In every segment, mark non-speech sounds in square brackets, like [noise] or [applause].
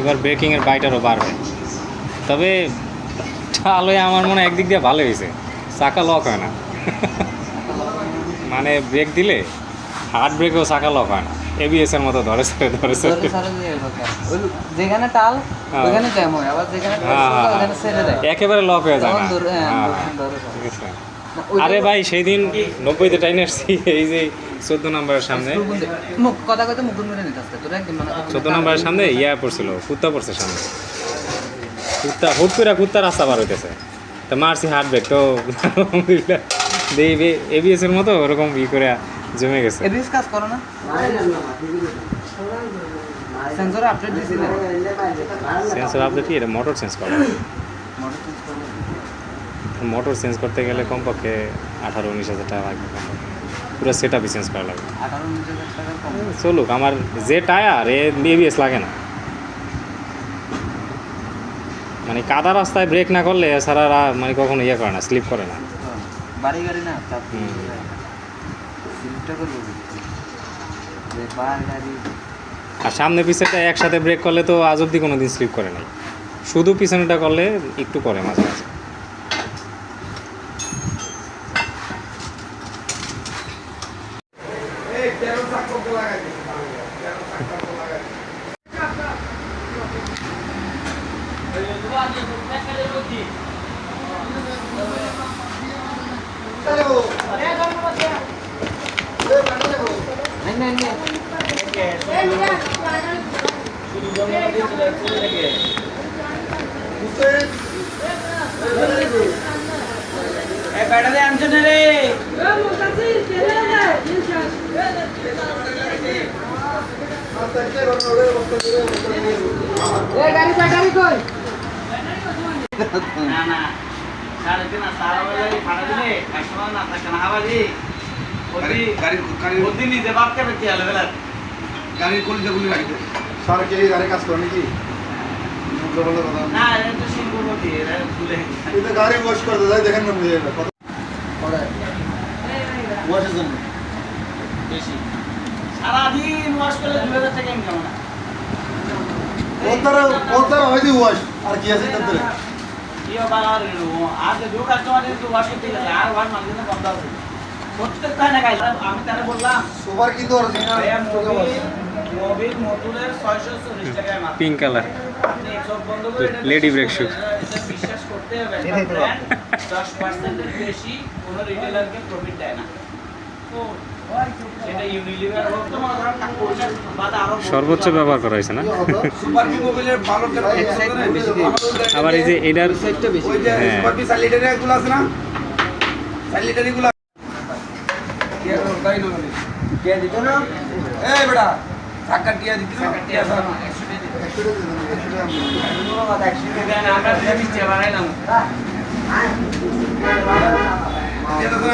এবার ব্রেকিংয়ের বাইটারও বাড়বে তবে আলোয় আমার মনে একদিক দিয়ে ভালো হয়েছে চাকা লক হয় না [laughs] মানে ব্রেক দিলে হার্ড ব্রেকেও চাকা লক হয় না এবিএস এর মতো ধরে ধরে ধরে। ওই যেখানে টাল হ্যাঁ। ওখানে জ্যাম হয় আবার যেখানে হ্যাঁ, হ্যাঁ, একেবারে লক হয়ে যায় না হ্যাঁ। ঠিক আছে। আরে ভাই সেই দিন নব্বইতে টাইনে আসছি এই যে চোদ্দ নম্বরের সামনে। মুখ কথা কথা মুখ মেরে নিতে আসতে তোরা একদিন মানে চোদ্দ নম্বরের সামনে ইয়া পড়ছিল কুত্তা পড়ছে সামনে। কুত্তা হুট করে কুত্তা রাস্তা পার হইতেছে। তো মারছি হার্ট ব্রেক তো এবিএস এর মতো ওরকম ই করে জমে গেছে। এবিএস কাজ করো না। সেন্সর আপডেট দিছিলে? সেন্সর আপডেট কি? এটা মোটর চেঞ্জ করা। মডেল চেঞ্জ মোটর চেঞ্জ করতে গেলে কমপক্ষে আঠারো উনিশ হাজার টাকা লাগবে। পুরো সেট আপই চেঞ্জ করা লাগবে। কম? চলুক আমার যে টায়ার এ এবিএস লাগে না। মানে কাদা রাস্তায় ব্রেক না করলে সারা মানে কখনো ইয়ে করে না স্লিপ করে না। বাড়ি গাড়ি না চাপ হুম। সিলিপটা করব যে বার গাড়ি। আর সামনে পিছনেটা একসাথে ব্রেক করলে তো আজ অব্দি কোনো দিন স্লিপ করে নাই। শুধু পিছনেটা করলে একটু করে মাঝে মাঝে নাই নাই নাই ব্যাটারি আনছো না রে গাড়ি ব্যাটারি কই না না সাড়ে তিন সাড়ে বাজে ফাটা দিলে একসময় না থাকে না হাবাজি গাড়ির কলিজাগুলি গাড়িতে স্যার কে গাড়ি কাজ করে নাকি? গাড়ি ওয়াশ করতে যায় দেখেন না বুঝে যাবে ওয়াশের জন্য। বেশি। সারাদিন ওয়াশ করলে দু হাজার টাকা ইনকাম না। ওতারা ওতারা হয়তো ওয়াশ আর কি আছে তাদের ইয়ে বাগার আজ দু কাস্টমার ওয়াশ করতে গেছে আর ওয়াশ মাঝে না বন্ধ আমি বললাম সুপার কিন্তু পিঙ্ক কালার বিশ্বাস করতে হবে [laughs] দশ পার্সেন্টের বেশি কোনো রিটেলারকে প্রফিট দেয় না। মনে বাদে আরও বহুত সর্বোচ্চ। ব্যবহার করা হয়েছে না। আবার এই যে এটার হ্যাঁ। কে দিত না এই বেটা ধাক্কা টিয়া দিতে না? টিয়া টাকা। টিয়া টাকা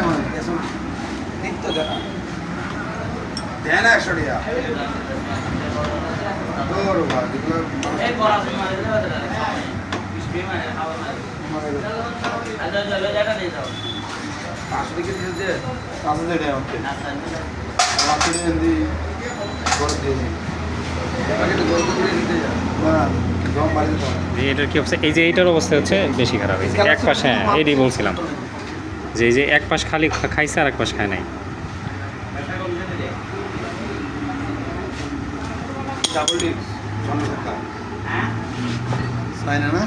মানে নিত্য দেখা দেন একশো টাকা তোর বাবা এটার কি অবস্থা? এই যে এইটার অবস্থা হচ্ছে বেশি খারাপ। এই যে এক পাশ হ্যাঁ এটাই বলছিলাম। যে এই যে এক পাশ খালি খাইছে আর এক পাশ খায় নাই। ডাবল ডিস্ক হ্যাঁ? না।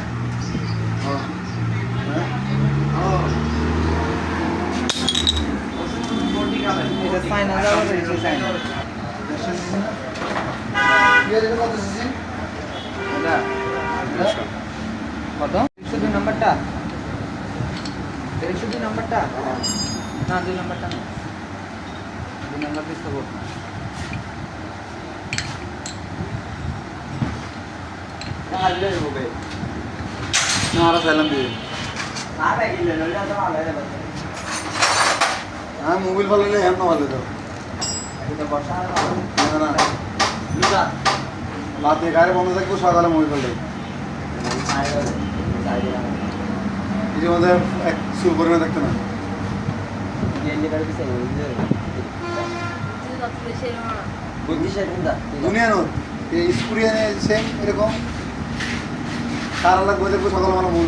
এটা হয়েছে কত একশো দুই একশো দুই না, দুই নাম্বারটা না। দুই নাম্বার পিস বোর্ড না আর সাইলাম দিয়ে হয়ে মোবাইল ভালো নেই হ্যাঁ ভালো তো এটা ভালো। না। না রাতে গাড়ি বন্ধ থাকব, সকালে মোবাইল ফেলতে এই যে আমাদের এক করে না থাকতো না দুনিয়া নোট এই স্কুরিয়ানে সেম এরকম, তার আলাদা দেখব সকাল মানে মন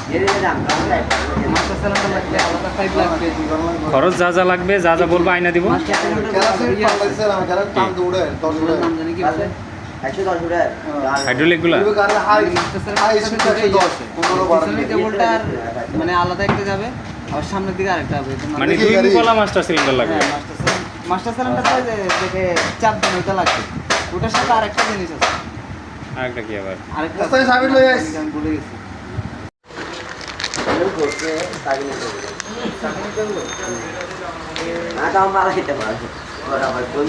খরচ যা যা লাগবে যা যা বলব আইনা দিব। হাইড্রোলিকগুলো আর মানে আলাদা একটা যাবে আর সামনের দিকে আরেকটা হবে মানে দুই কলা মাস্টার সিলিন্ডার লাগবে। মাস্টার সিলিন্ডার তো দেখে চাপ দিন ওইটা লাগবে। ওটার সাথে আরেকটা জিনিস আছে আরেকটা কি আবার? আরেকটা আইস। ভুলে গেছি। করছে তাকে না তো আমার মারা খেতে পারে ওরা আবার কোন